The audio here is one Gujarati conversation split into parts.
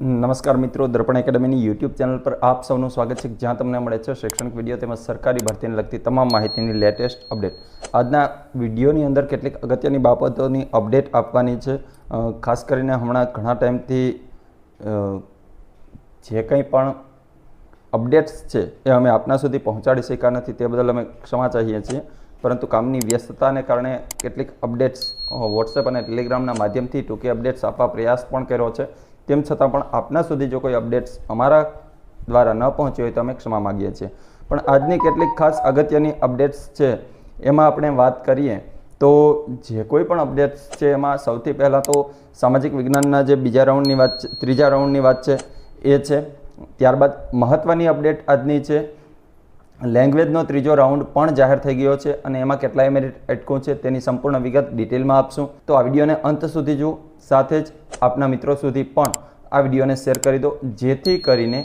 નમસ્કાર મિત્રો, દર્પણ એકેડમીની યુટ્યુબ ચેનલ પર આપ સૌનું સ્વાગત છે. જ્યાં તમને મળે છે શૈક્ષણિક વીડિયો તેમજ સરકારી ભરતીને લગતી તમામ માહિતીની લેટેસ્ટ અપડેટ. આજના વિડીયોની અંદર કેટલીક અગત્યની બાબતોની અપડેટ આપવાની છે. ખાસ કરીને હમણાં ઘણા ટાઈમથી જે કંઈ પણ અપડેટ્સ છે એ અમે આપના સુધી પહોંચાડી શક્યા નથી તે બદલ અમે ક્ષમા ચાહીએ છીએ. પરંતુ કામની વ્યસ્તતાને કારણે કેટલીક અપડેટ્સ વોટ્સએપ અને ટેલિગ્રામના માધ્યમથી ટૂંકી અપડેટ્સ આપવા પ્રયાસ પણ કર્યો છે. તેમ છતાં પણ આપના સુધી જો કોઈ અપડેટ્સ અમારા દ્વારા ન પહોંચી હોય તો અમે ક્ષમા માગીએ છીએ. પણ આજની કેટલીક ખાસ અગત્યની અપડેટ્સ છે, એમાં આપણે વાત કરીએ તો જે કોઈ પણ અપડેટ્સ છે, એમાં સૌથી પહેલાં તો સામાજિક વિજ્ઞાનના જે બીજા રાઉન્ડની વાત છે, ત્રીજા રાઉન્ડની વાત છે, એ છે. ત્યારબાદ મહત્ત્વની અપડેટ આજની છે. લેંગ્વેજનો ત્રીજો રાઉન્ડ પણ જાહેર થઈ ગયો છે અને એમાં કેટલાય મેરિટ અટકું છે તેની સંપૂર્ણ વિગત ડિટેલમાં આપશું. તો આ વિડીયોને અંત સુધી જુઓ. સાથે જ આપના મિત્રો સુધી પણ આ વિડીયોને શેર કરી દો, જેથી કરીને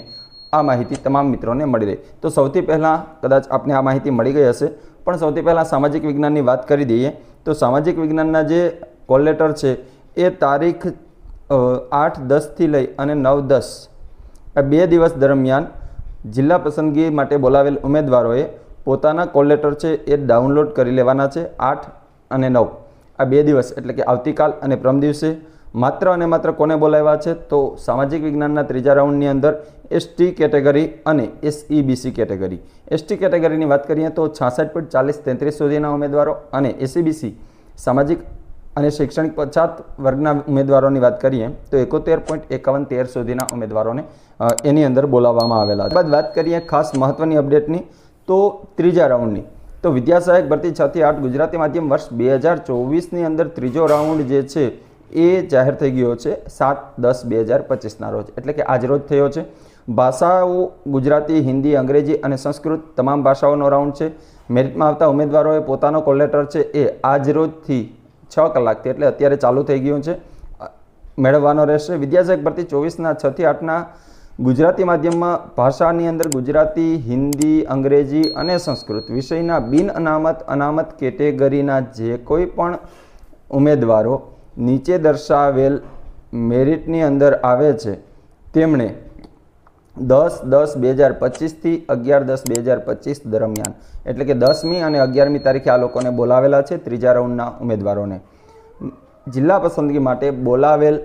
આ માહિતી તમામ મિત્રોને મળી રહે. તો સૌથી પહેલાં કદાચ આપને આ માહિતી મળી ગઈ હશે, પણ સૌથી પહેલાં સામાજિક વિજ્ઞાનની વાત કરી દઈએ, તો સામાજિક વિજ્ઞાનના જે કોલ લેટર છે, એ તારીખ આઠ દસથી લઈ અને નવ દસ, આ બે દિવસ દરમિયાન જિલ્લા પસંદગી માટે બોલાવેલ ઉમેદવારોએ પોતાના કોલ લેટર છે એ ડાઉનલોડ કરી લેવાના છે, આઠ અને નવ. આ બે દિવસ એટલે કે આવતીકાલ અને પ્રમ દિવસે માત્ર અને માત્ર કોને બોલાવ્યા છે? તો સામાજિક વિજ્ઞાનના ત્રીજા રાઉન્ડની અંદર એસટી કેટેગરી અને એસઈબીસી કેટેગરી. એસટી કેટેગરીની વાત કરીએ તો છાસઠ પોઈન્ટ ચાલીસ તેત્રીસ સુધીના ઉમેદવારો અને એસીબીસી સામાજિક અને શૈક્ષણિક પછાત વર્ગના ઉમેદવારોની વાત કરીએ તો એકોતેર પોઈન્ટ એકાવન તેર સુધીના ઉમેદવારોને એની અંદર બોલાવવામાં આવેલા બાદ વાત કરીએ ખાસ મહત્ત્વની અપડેટની તો ત્રીજા રાઉન્ડની. તો વિદ્યાસહાયક ભરતી છ થી આઠ ગુજરાતી માધ્યમ વર્ષ બે હજાર ચોવીસની અંદર ત્રીજો રાઉન્ડ જે છે એ જાહેર થઈ ગયો છે સાત દસ બે હજાર પચીસના રોજ. એટલે કે આજ રોજ થયો છે. ભાષાઓ ગુજરાતી, હિન્દી, અંગ્રેજી અને સંસ્કૃત તમામ ભાષાઓનો રાઉન્ડ છે. મેરિટમાં આવતા ઉમેદવારોએ પોતાનો કોલ લેટર છે એ આજ રોજથી છ કલાકથી, એટલે અત્યારે ચાલુ થઈ ગયું છે. મેળવવાનો રહેશે. વિદ્યાસહાયક ભરતી ચોવીસના છથી આઠના ગુજરાતી માધ્યમમાં ભાષાની અંદર ગુજરાતી, હિન્દી, અંગ્રેજી અને સંસ્કૃત વિષયના બિન અનામત અનામત કેટેગરીના જે કોઈ પણ ઉમેદવારો નીચે દર્શાવેલ મેરિટની અંદર આવે છે. તેમણે દસ દસ બે હજાર પચીસથી અગિયાર દસ બે હજાર પચીસ દરમિયાન, એટલે કે દસમી અને અગિયારમી તારીખે આ લોકોને બોલાવેલા છે ત્રીજા રાઉન્ડના ઉમેદવારોને. જિલ્લા પસંદગી માટે બોલાવેલ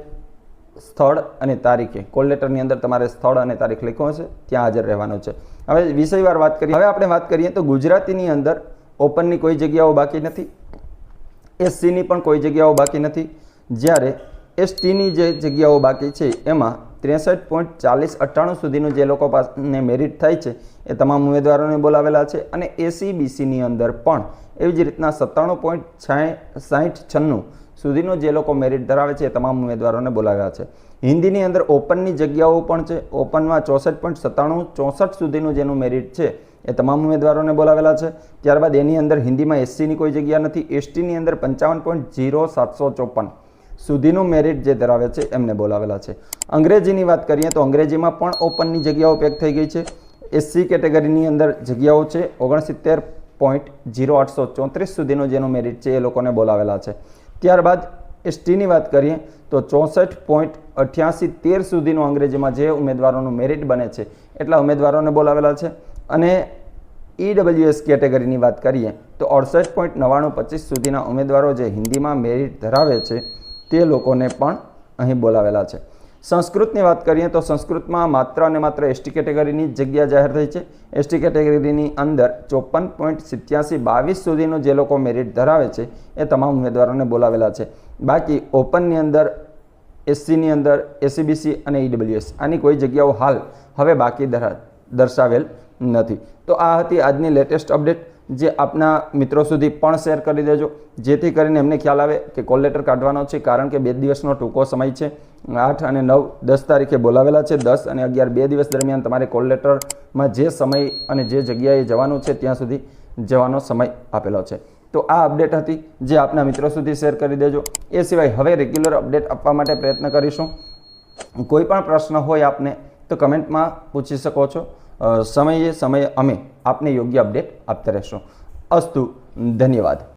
સ્થળ અને તારીખે. કોલ લેટરની અંદર તમારે સ્થળ અને તારીખ લખ્યું હશે ત્યાં હાજર રહેવાનું છે. હવે વિષયવાર વાત કરીએ. હવે આપણે વાત કરીએ તો ગુજરાતીની અંદર ઓપનની કોઈ જગ્યાઓ બાકી નથી. એસસીની પણ કોઈ જગ્યાઓ બાકી નથી. જ્યારે એસટીની જે જગ્યાઓ બાકી છે, એમાં ત્રેસઠ પોઈન્ટ ચાલીસ અઠ્ઠાણું સુધીનું જે લોકો પાસે મેરિટ થાય છે, એ તમામ ઉમેદવારોને બોલાવેલા છે અને એસી બીસીની અંદર પણ એવી જ રીતના સત્તાણું પોઈન્ટ સાઠ છન્નું સુધીનું જે લોકો મેરિટ ધરાવે છે, એ તમામ ઉમેદવારોને બોલાવ્યા છે. હિન્દીની અંદર ઓપનની જગ્યાઓ પણ છે ઓપનમાં ચોસઠ પોઈન્ટ સત્તાણું ચોસઠ સુધીનું જેનું મેરિટ છે એ તમામ ઉમેદવારોને બોલાવેલા છે. ત્યારબાદ એની અંદર હિન્દીમાં એસસીની કોઈ જગ્યા નથી. એસટીની અંદર પંચાવન પોઈન્ટ જીરો સાતસો ચોપન સુધીનું મેરિટ જે ધરાવે છે એમને બોલાવેલા છે. અંગ્રેજીની વાત કરીએ તો અંગ્રેજીમાં પણ ઓપનની જગ્યાઓ પેક થઈ ગઈ છે. એસસી કેટેગરીની અંદર જગ્યાઓ છે ઓગણસિત્તેર પોઈન્ટ જીરો આઠસો ચોત્રીસ સુધીનું જેનું મેરિટ છે એ લોકોને બોલાવેલા છે. ત્યારબાદ એસટીની વાત કરીએ તો ચોસઠ પોઈન્ટ અઠ્યાસી તેર સુધીનું અંગ્રેજીમાં જે ઉમેદવારોનું મેરિટ બને છે એટલા ઉમેદવારોને બોલાવેલા છે. અને ઈડબ્લ્યુએસ કેટેગરીની વાત કરીએ, તો અડસઠ પોઈન્ટ નવ્વાણું પચીસ સુધીના ઉમેદવારો જે હિન્દીમાં મેરિટ ધરાવે છે, તે લોકોને પણ અહીં બોલાવેલા છે. સંસ્કૃતની વાત કરીએ, તો સંસ્કૃતમાં માત્ર અને માત્ર એસટી કેટેગરીની જગ્યા જાહેર થઈ છે. એસટી કેટેગરીની અંદર ચોપન પોઈન્ટ સિત્યાસી બાવીસ સુધીનું જે લોકો મેરિટ ધરાવે છે, એ તમામ ઉમેદવારોને બોલાવેલા છે. બાકી ઓપનની અંદર એસસીની અંદર એસીબીસી અને ઈડબ્લ્યુએસ આની કોઈ જગ્યાઓ હાલ હવે બાકી ધરા દર્શાવેલ નથી. તો આ હતી આજની લેટેસ્ટ અપડેટ જે આપના મિત્રો સુધી પણ શેર કરી દેજો. જેથી કરીને એમને ખ્યાલ આવે કે કોલ લેટર કાઢવાનો છે, કારણ કે બે દિવસનો ટૂંકો સમય છે. આઠ અને નવ દસ તારીખે બોલાવેલા છે, દસ અને અગિયાર બે દિવસ દરમિયાન તમારે કોલ લેટરમાં જે સમય અને જે જગ્યાએ જવાનું છે, ત્યાં સુધી જવાનો સમય આપેલો છે. તો આ અપડેટ હતી, જે આપના મિત્રો સુધી શેર કરી દેજો. એ સિવાય હવે રેગ્યુલર અપડેટ આપવા માટે પ્રયત્ન કરીશું. કોઈ પણ પ્રશ્ન હોય આપને, તો કમેન્ટમાં પૂછી શકો છો. સમયે સમયે અમે આપને યોગ્ય અપડેટ આપતા રહેશું. અસ્તુ ધન્યવાદ.